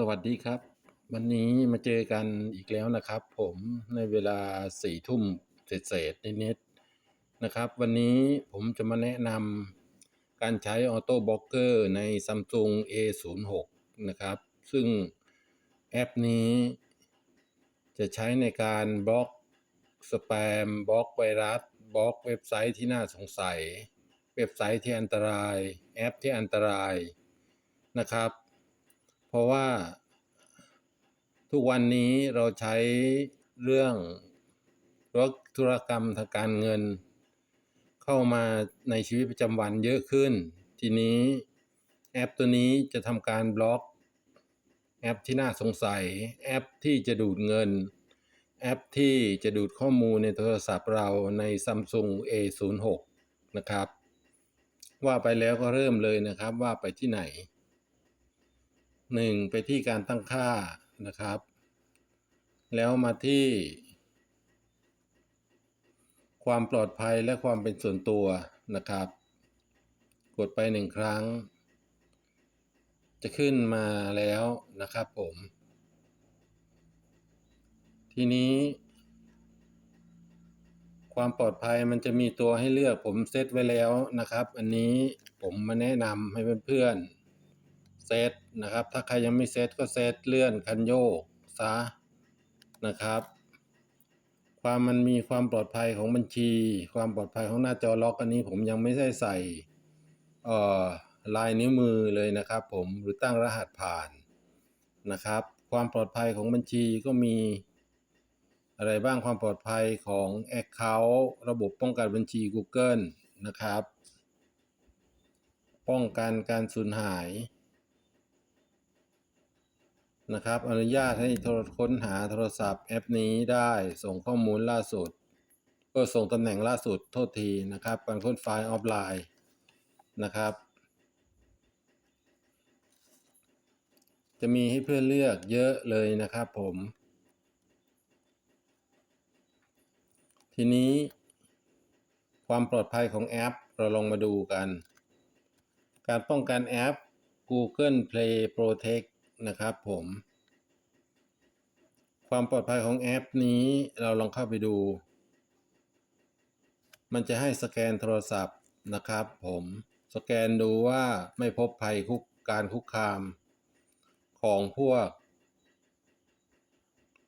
สวัสดีครับ วันนี้มาเจอกันอีกแล้วนะครับ ผมในเวลาสี่ทุ่มเศษๆนิดๆนะครับ วันนี้ผมจะมาแนะนำการใช้ออโต้บล็อกเกอร์ใน Samsung A06 นะครับ ซึ่งแอปนี้จะใช้ในการบล็อกสแปมบล็อกไวรัสบล็อกเว็บไซต์ที่น่าสงสัย เว็บไซต์ที่อันตราย แอปที่อันตรายนะครับ เพราะว่าทุกวันนี้เราใช้เรื่องธุรกรรมทางการเงิน เข้ามาในชีวิตประจำวันเยอะขึ้น ทีนี้แอปตัวนี้จะทำการบล็อก แอปที่น่าสงสัย แอปที่จะดูดเงิน แอปที่จะดูดข้อมูลในโทรศัพท์เราใน Samsung A06 นะครับ ว่าไปแล้วก็เริ่มเลยนะครับว่าไปที่ไหน หนึ่งไปที่การตั้งค่านะครับ แล้วมาที่ ความปลอดภัยและความเป็นส่วนตัวนะครับ กดไปหนึ่งครั้ง จะขึ้นมาแล้วนะครับผม ทีนี้ ความปลอดภัยมันจะมีตัวให้เลือกผมเซตไว้แล้วนะครับ อันนี้ผมมาแนะนำให้เพื่อนๆ เซตนะครับ ถ้าใครยังไม่เซตก็เซตเลื่อนคันโยกซะนะครับ ความมันมีความปลอดภัยของบัญชี ความปลอดภัยของหน้าจอล็อกอันนี้ผมยังไม่ได้ใส่เอ่อลายนิ้วมือเลยนะครับ ผมหรือตั้งรหัสผ่านนะครับ ความปลอดภัยของบัญชีก็มีอะไรบ้างความปลอดภัยของ Account ระบบป้องกันบัญชี Google นะครับ ป้องกันการสูญหาย นะครับ อนุญาตให้โทรค้นหาโทรศัพท์แอปนี้ได้ส่งข้อมูลล่าสุดก็ส่งตำแหน่งล่าสุดโทษทีนะครับ การค้นไฟล์ออฟไลน์นะครับ จะมีให้เพื่อนเลือกเยอะเลยนะครับผม ทีนี้ ความปลอดภัยของแอปเราลองมาดูกัน การป้องกันแอป Google Play Protect นะครับผม ความปลอดภัยของแอปนี้เราลองเข้าไปดู มันจะให้สแกนโทรศัพท์นะครับผมสแกนดูว่าไม่พบภัยคุกการคุกคามของพวก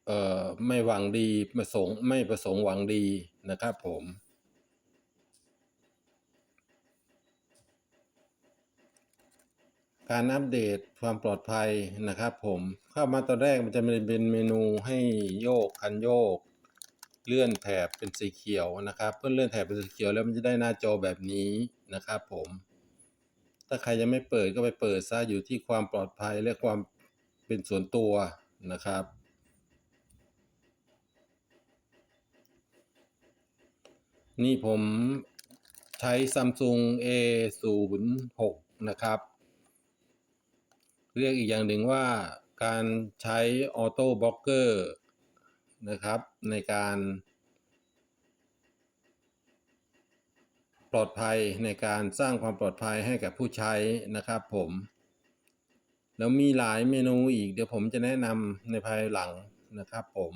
เอ่อไม่หวังดีประสงค์ไม่ประสงค์หวังดีนะครับผม การอัปเดตความปลอดภัยนะครับผมเข้ามาตอนแรกมันจะเป็นเมนูให้โยกคันโยก เลื่อนแถบเป็นสีเขียวนะครับ เพื่อเลื่อนแถบเป็นสีเขียวแล้วมันจะได้หน้าจอแบบนี้นะครับผมถ้าใครยังไม่เปิดก็ไปเปิดซะอยู่ที่ความปลอดภัยและความเป็นส่วนตัวนะครับ นี่ผมใช้ Samsung A06 นะครับ เรียกอีกอย่างหนึ่งว่าการใช้ออโต้บล็อกเกอร์นะครับในการ ปลอดภัยในการสร้างความปลอดภัยให้กับผู้ใช้นะครับผมแล้วมีหลายเมนูอีกเดี๋ยวผมจะแนะนำในภายหลังนะครับผม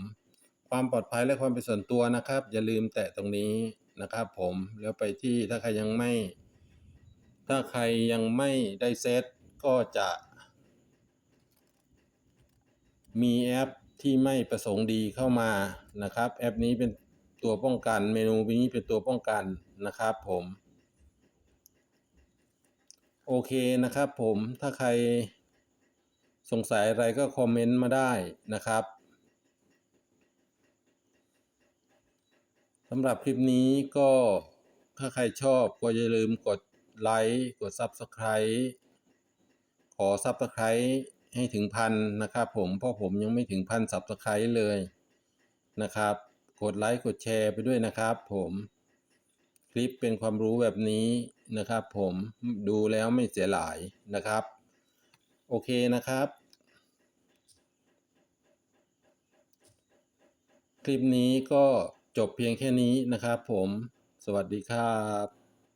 ความปลอดภัยและความเป็นส่วนตัวนะครับ อย่าลืมแตะตรงนี้นะครับผมแล้วไปที่ถ้าใครยังไม่ ถ้าใครยังไม่ได้เซตก็จะ มีแอปที่ไม่ประสงค์ดีเข้ามานะครับ แอปนี้เป็นตัวป้องกัน เมนูนี้เป็นตัวป้องกันนะครับผมโอเคนะครับผมถ้าใครสงสัยอะไรก็คอมเมนต์มาได้นะครับสำหรับคลิปนี้ก็ถ้าใครชอบก็อย่าลืมกดไลค์ กด Subscribe ขอ Subscribe ให้ถึงพันนะครับผมเพราะผมยังไม่ถึงพัน Subscribe เลยนะครับ กดไลค์กดแชร์ไปด้วยนะครับผมคลิปเป็นความรู้แบบนี้นะครับผมดูแล้วไม่เสียหลายนะครับ โอเคนะครับ คลิปนี้ก็จบเพียงแค่นี้นะครับผม สวัสดีครับ